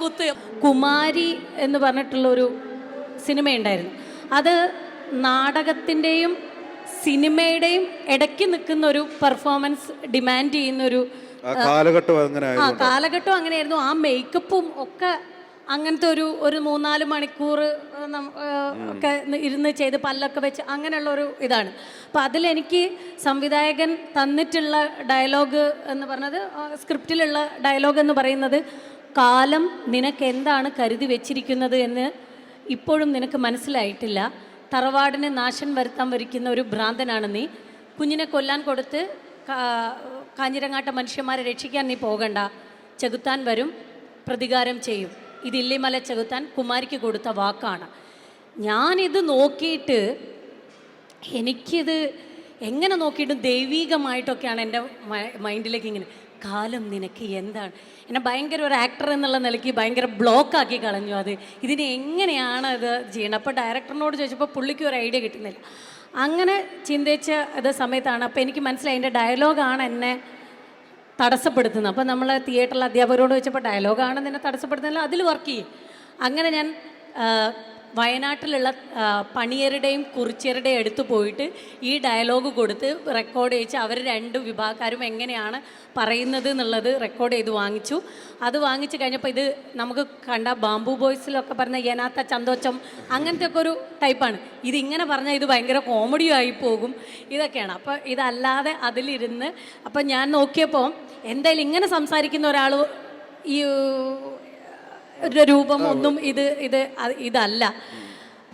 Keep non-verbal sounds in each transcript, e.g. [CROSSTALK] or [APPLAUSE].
ഒറ്റക്കുത്ത് കുമാരി എന്ന് പറഞ്ഞിട്ടുള്ളൊരു സിനിമയുണ്ടായിരുന്നു. അത് നാടകത്തിന്റെയും സിനിമയുടെയും ഇടയ്ക്ക് നിൽക്കുന്ന ഒരു പെർഫോമൻസ് ഡിമാൻഡ് ചെയ്യുന്ന ഒരു ആ കാലഘട്ടം ആ കാലഘട്ടം അങ്ങനെയായിരുന്നു. ആ മേക്കപ്പും ഒക്കെ അങ്ങനത്തെ ഒരു ഒരു മൂന്നാൽ മണിക്കൂർ ഒക്കെ ന്ന് ഇരുന്ന് ചെയ്ത് പല്ലൊക്കെ വെച്ച് അങ്ങനെയുള്ള ഒരു ഇതാണ്. അപ്പം അതിലെനിക്ക് സംവിധായകൻ തന്നിട്ടുള്ള ഡയലോഗ് എന്ന് പറഞ്ഞത് സ്ക്രിപ്റ്റിലുള്ള ഡയലോഗ് എന്ന് പറയുന്നത് കാലം നിനക്ക് എന്താണ് കരുതി വെച്ചിരിക്കുന്നത് എന്ന് ഇപ്പോഴും നിനക്ക് മനസ്സിലായിട്ടില്ല. തറവാടിന് നാശം വരുത്താൻ വരിക്കുന്ന ഒരു ഭ്രാന്തനാണ് നീ. കുഞ്ഞിനെ കൊല്ലാൻ കൊടുത്ത് കാഞ്ഞിരങ്ങാട്ട മനുഷ്യന്മാരെ രക്ഷിക്കാൻ നീ പോകണ്ട. ചെകുത്താൻ വരും പ്രതികാരം ചെയ്യും. ഇത് ഇല്ലിമല ചെകുത്താൻ കുമാരിക്ക് കൊടുത്ത വാക്കാണ്. ഞാനിത് നോക്കിയിട്ട് എനിക്കിത് എങ്ങനെ നോക്കിയിട്ടും ദൈവീകമായിട്ടൊക്കെയാണ് എന്റെ മൈൻഡിലേക്ക് ഇങ്ങനെ കാലം നിനക്ക് എന്താണ്? എന്നെ ഭയങ്കര ഒരു ആക്ടർ എന്നുള്ള നിലയ്ക്ക് ഭയങ്കര ബ്ലോക്കാക്കി കളഞ്ഞു അത്. ഇതിനെ എങ്ങനെയാണ് അത് ചെയ്യണം അപ്പോൾ ഡയറക്ടറിനോട് ചോദിച്ചപ്പോൾ പുള്ളിക്ക് ഒരു ഐഡിയ കിട്ടുന്നില്ല. അങ്ങനെ ചിന്തിച്ച ഇത് സമയത്താണ്. അപ്പോൾ എനിക്ക് മനസ്സിലായി എന്റെ ഡയലോഗാണ് എന്നെ തടസ്സപ്പെടുത്തുന്നത്. അപ്പോൾ നമ്മൾ തിയേറ്ററിൽ അധ്യാപകരോട് ചോദിച്ചപ്പോൾ ഡയലോഗാണ് നിന്നെ തടസ്സപ്പെടുത്തുന്നില്ല അതിൽ വർക്ക് ചെയ്യും. അങ്ങനെ ഞാൻ വയനാട്ടിലുള്ള പണിയരുടെയും കുറിച്യരുടെയും അടുത്ത് പോയിട്ട് ഈ ഡയലോഗ് കൊടുത്ത് റെക്കോർഡ് ചെയ്യിച്ച് അവർ രണ്ട് വിഭാഗക്കാരും എങ്ങനെയാണ് പറയുന്നത് എന്നുള്ളത് റെക്കോർഡ് ചെയ്ത് വാങ്ങിച്ചു. അത് വാങ്ങിച്ചു കഴിഞ്ഞപ്പോൾ ഇത് നമുക്ക് കണ്ട ബാംബു ബോയ്സിലൊക്കെ പറഞ്ഞ യനാത്ത ചന്തോച്ചം അങ്ങനത്തെ ഒക്കെ ഒരു ടൈപ്പാണ് ഇതിങ്ങനെ പറഞ്ഞാൽ ഇത് ഭയങ്കര കോമഡിയായി പോകും. ഇതൊക്കെയാണ്. അപ്പോൾ ഇതല്ലാതെ അതിലിരുന്ന് അപ്പം ഞാൻ നോക്കിയപ്പോൾ എന്തായാലും ഇങ്ങനെ സംസാരിക്കുന്ന ഒരാൾ ഈ രൂപം ഒന്നും ഇത് ഇത് ഇതല്ല.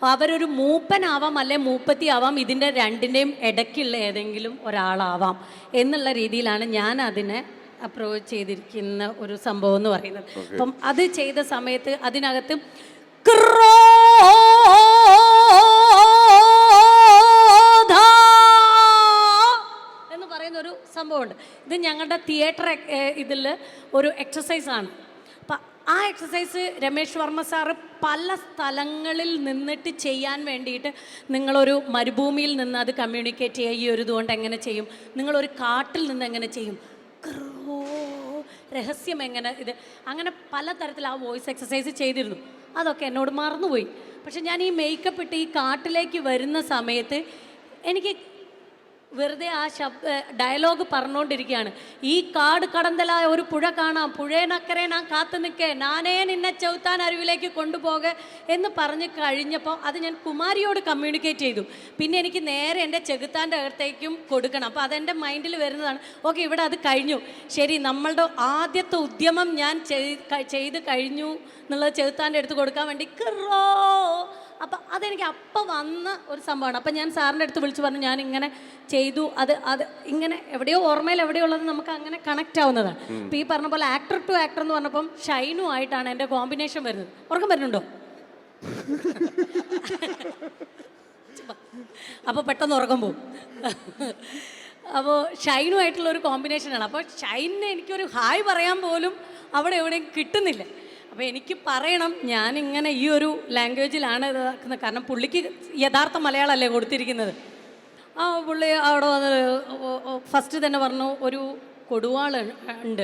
അവരൊരു മൂപ്പനാവാം അല്ലെ മൂപ്പത്തി ആവാം ഇതിന്റെ രണ്ടിന്റെയും ഇടയ്ക്കുള്ള ഏതെങ്കിലും ഒരാളാവാം എന്നുള്ള രീതിയിലാണ് ഞാൻ അതിനെ അപ്രോച്ച് ചെയ്തിരിക്കുന്ന ഒരു സംഭവം എന്ന് പറയുന്നത്. അപ്പം അത് ചെയ്ത സമയത്ത് അതിനകത്ത് എന്ന് പറയുന്ന ഒരു സംഭവമുണ്ട്. ഇത് ഞങ്ങളുടെ തിയേറ്റർ ഇതിൽ ഒരു എക്സസൈസാണ് ആ എക്സസൈസ് രമേശ് വർമ്മ സാറ് പല സ്ഥലങ്ങളിൽ നിന്നിട്ട് ചെയ്യാൻ വേണ്ടിയിട്ട് നിങ്ങളൊരു മരുഭൂമിയിൽ നിന്ന് അത് കമ്മ്യൂണിക്കേറ്റ് ചെയ്യുക. ഈ ഒരു ഇതുകൊണ്ട് എങ്ങനെ ചെയ്യും? നിങ്ങളൊരു കാട്ടിൽ നിന്ന് എങ്ങനെ ചെയ്യും? രഹസ്യം എങ്ങനെ ഇത്? അങ്ങനെ പല തരത്തിൽ ആ വോയിസ് എക്സസൈസ് ചെയ്തിരുന്നു. അതൊക്കെ എന്നോട് മറന്നുപോയി. പക്ഷെ ഞാൻ ഈ മേക്കപ്പ് ഇട്ട് ഈ കാട്ടിലേക്ക് വരുന്ന സമയത്ത് എനിക്ക് വെറുതെ ആ ശബ്ദ ഡയലോഗ് പറഞ്ഞുകൊണ്ടിരിക്കുകയാണ് ഈ കാട് കടന്തലായ ഒരു പുഴ കാണാം. പുഴേനക്കരെ ഞാൻ കാത്തു നിൽക്കേ. നാനേ നിന്നെ ചവിത്താൻ അരുവിലേക്ക് കൊണ്ടുപോകെ എന്ന് പറഞ്ഞ് കഴിഞ്ഞപ്പോൾ അത് ഞാൻ കുമാരിയോട് കമ്മ്യൂണിക്കേറ്റ് ചെയ്തു. പിന്നെ എനിക്ക് നേരെ എന്റെ ചെകുത്താന്റെ അകത്തേക്കും കൊടുക്കണം. അപ്പോൾ അതെന്റെ മൈൻഡിൽ വരുന്നതാണ്. ഓക്കെ ഇവിടെ അത് കഴിഞ്ഞു. ശരി നമ്മളുടെ ആദ്യത്തെ ഉദ്യമം ഞാൻ ചെയ്- ചെയ്ത് കഴിഞ്ഞു എന്നുള്ളത് ചെകുത്താന്റെ അടുത്ത് കൊടുക്കാൻ വേണ്ടി കിറോ അതെനിക്ക് അപ്പം വന്ന ഒരു സംഭവമാണ്. അപ്പം ഞാൻ സാറിന്റെ അടുത്ത് വിളിച്ച് പറഞ്ഞു ഞാൻ ഇങ്ങനെ ചെയ്തു. അത് അത് ഇങ്ങനെ എവിടെയോ ഓർമ്മയിൽ എവിടെയോ ഉള്ളത് നമുക്ക് അങ്ങനെ കണക്റ്റ് ആവുന്നതാണ് അപ്പം ഈ പറഞ്ഞ പോലെ ആക്ടർ ടു ആക്ടർ എന്ന് പറഞ്ഞപ്പം ഷൈനു ആയിട്ടാണ് എന്റെ കോമ്പിനേഷൻ വരുന്നത്. ഉറക്കം വരുന്നുണ്ടോ? [LAUGHS] അപ്പോൾ പെട്ടെന്ന് ഉറക്കം പോകും [LAUGHS] അപ്പോൾ ഷൈനുമായിട്ടുള്ള ഒരു കോമ്പിനേഷനാണ് അപ്പോൾ ഷൈനിന് എനിക്കൊരു ഹായ് പറയാൻ പോലും അവിടെ എവിടെയും കിട്ടുന്നില്ല. അപ്പോൾ എനിക്ക് പറയണം ഞാനിങ്ങനെ ഈ ഒരു ലാംഗ്വേജിലാണ് ഇതാക്കുന്നത്. കാരണം പുള്ളിക്ക് യഥാർത്ഥ മലയാളമല്ലേ കൊടുത്തിരിക്കുന്നത്. ആ പുള്ളി അവിടെ വന്ന് ഫസ്റ്റ് തന്നെ പറഞ്ഞു ഒരു കൊടുവാൾ ഉണ്ട്.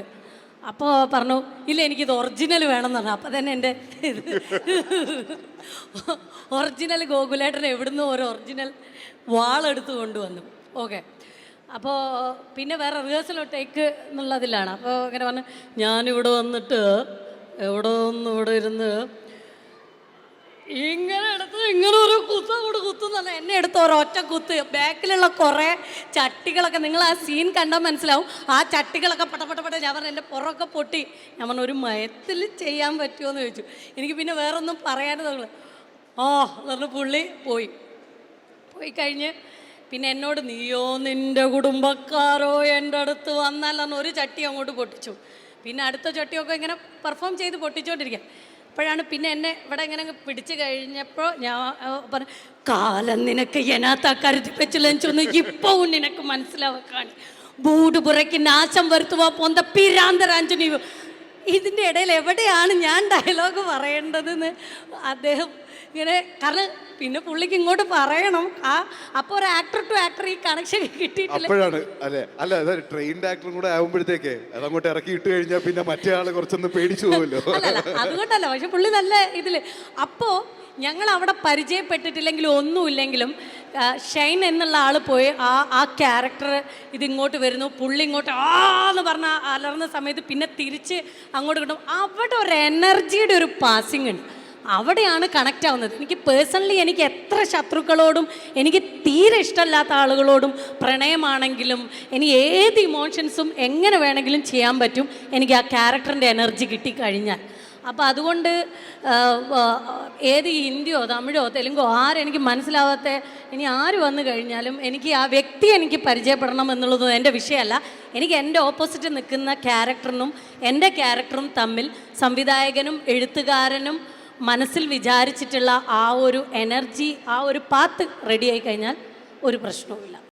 അപ്പോൾ പറഞ്ഞു ഇല്ല എനിക്കിത് ഒറിജിനൽ വേണമെന്ന് പറഞ്ഞു അപ്പോൾ തന്നെ എന്റെ ഒറിജിനൽ ഗോകുലേട്ടൻ എവിടുന്ന് ഒരു ഒറിജിനൽ വാളെടുത്ത് കൊണ്ടുവന്നു. ഓക്കെ അപ്പോൾ പിന്നെ വേറെ റിഹേഴ്സൽ ടേക്ക് എന്നുള്ളതിലാണ്. അപ്പോൾ ഇങ്ങനെ പറഞ്ഞു ഞാനിവിടെ വന്നിട്ട് എവിടെ നിന്ന് ഇവിടെ ഇരുന്ന് ഇങ്ങനെ എടുത്ത് ഇങ്ങനെ ഒരു കുത്ത കൂടെ കുത്തുന്നല്ല എന്നെ എടുത്ത് ഒരൊറ്റ കുത്ത്. ബാക്കിലുള്ള കുറേ ചട്ടികളൊക്കെ നിങ്ങൾ ആ സീൻ കണ്ടാൽ മനസ്സിലാവും. ആ ചട്ടികളൊക്കെ പട്ട ഞാൻ പറഞ്ഞു എന്റെ പുറമൊക്കെ പൊട്ടി. ഞാൻ പറഞ്ഞു ഒരു മയത്തിൽ ചെയ്യാൻ പറ്റുമോ എന്ന് ചോദിച്ചു. എനിക്ക് പിന്നെ വേറൊന്നും പറയാനും തോന്നില്ല ഓ എന്ന് പറഞ്ഞു പുള്ളി പോയി. പോയി കഴിഞ്ഞ് പിന്നെ എന്നോട് നീയോ നിന്റെ കുടുംബക്കാരോ എന്റെ അടുത്ത് വന്നല്ലെന്ന് ഒരു ചട്ടി അങ്ങോട്ട് പൊട്ടിച്ചു. പിന്നെ അടുത്ത ചട്ടിയൊക്കെ ഇങ്ങനെ പെർഫോം ചെയ്ത് പൊട്ടിച്ചുകൊണ്ടിരിക്കുക അപ്പോഴാണ് പിന്നെ എന്നെ ഇവിടെ ഇങ്ങനെ പിടിച്ചു കഴിഞ്ഞപ്പോൾ ഞാൻ പറഞ്ഞു കാലം നിനക്ക് എനാത്ത കരുതി വെച്ചില്ലെന്ന് ഇപ്പോൾ നിനക്ക് മനസ്സിലാവാണ് ബൂട് പുറയ്ക്ക് നാശം വരുത്തുവാ പോന്ത പിരാന്തരാഞ്ജനീവ്. ഇതിന്റെ ഇടയിൽ എവിടെയാണ് ഞാൻ ഡയലോഗ് പറയേണ്ടതെന്ന് അദ്ദേഹം ഇങ്ങനെ കാരണം പിന്നെ പുള്ളിക്ക് ഇങ്ങോട്ട് പറയണം. ആ അപ്പോൾ ഒരു ആക്ടർ ടു ആക്ടർ ഈ കണക്ഷൻ കിട്ടിയിട്ടില്ല. അപ്പോഴാണ് അല്ലെ? അല്ല അതൊരു ട്രെയിൻഡ് ആക്ടറും കൂടെ ആകുമ്പോഴത്തേക്ക് അതങ്ങോട്ട് ഇറക്കി ഇട്ട് കഴിഞ്ഞാൽ പിന്നെ മറ്റേ ആൾ കുറച്ചൊന്ന് പേടിച്ചു പോകുമല്ലോ അതുകൊണ്ടല്ല പക്ഷെ പുള്ളി നല്ല ഇതിൽ അപ്പോൾ ഞങ്ങൾ അവിടെ പരിചയപ്പെട്ടിട്ടില്ലെങ്കിലും ഒന്നുമില്ലെങ്കിലും ഷൈൻ എന്നുള്ള ആൾ പോയി ആ ആ ക്യാരക്ടർ ഇതിങ്ങോട്ട് വരുന്നു. പുള്ളി ഇങ്ങോട്ട് ആ എന്ന് പറഞ്ഞ അലർന്ന സമയത്ത് പിന്നെ തിരിച്ച് അങ്ങോട്ട് കിട്ടും അവിടെ ഒരു എനർജിയുടെ ഒരു പാസിംഗ് ഉണ്ട്. അവിടെയാണ് കണക്റ്റ് ആവുന്നത്. എനിക്ക് പേഴ്സണലി എനിക്ക് എത്ര ശത്രുക്കളോടും എനിക്ക് തീരെ ഇഷ്ടമല്ലാത്ത ആളുകളോടും പ്രണയമാണെങ്കിലും ഇനി ഏത് ഇമോഷൻസും എങ്ങനെ വേണമെങ്കിലും ചെയ്യാൻ പറ്റും എനിക്ക് ആ ക്യാരക്ടറിന്റെ എനർജി കിട്ടിക്കഴിഞ്ഞാൽ. അപ്പോൾ അതുകൊണ്ട് ഏത് ഹിന്ദിയോ തമിഴോ തെലുങ്കോ ആരെനിക്ക് മനസ്സിലാവാത്ത ഇനി ആര് വന്നു കഴിഞ്ഞാലും എനിക്ക് ആ വ്യക്തി എനിക്ക് പരിചയപ്പെടണം എന്നുള്ളതും എന്റെ വിഷയമല്ല. എനിക്ക് എന്റെ ഓപ്പോസിറ്റ് നിൽക്കുന്ന ക്യാരക്ടറിനും എന്റെ ക്യാരക്ടറും തമ്മിൽ സംവിധായകനും എഴുത്തുകാരനും മനസ്സിൽ വിചാരിച്ചിട്ടുള്ള ആ ഒരു എനർജി ആ ഒരു പാത്ത് റെഡിയായി കഴിഞ്ഞാൽ ഒരു പ്രശ്നവുമില്ല.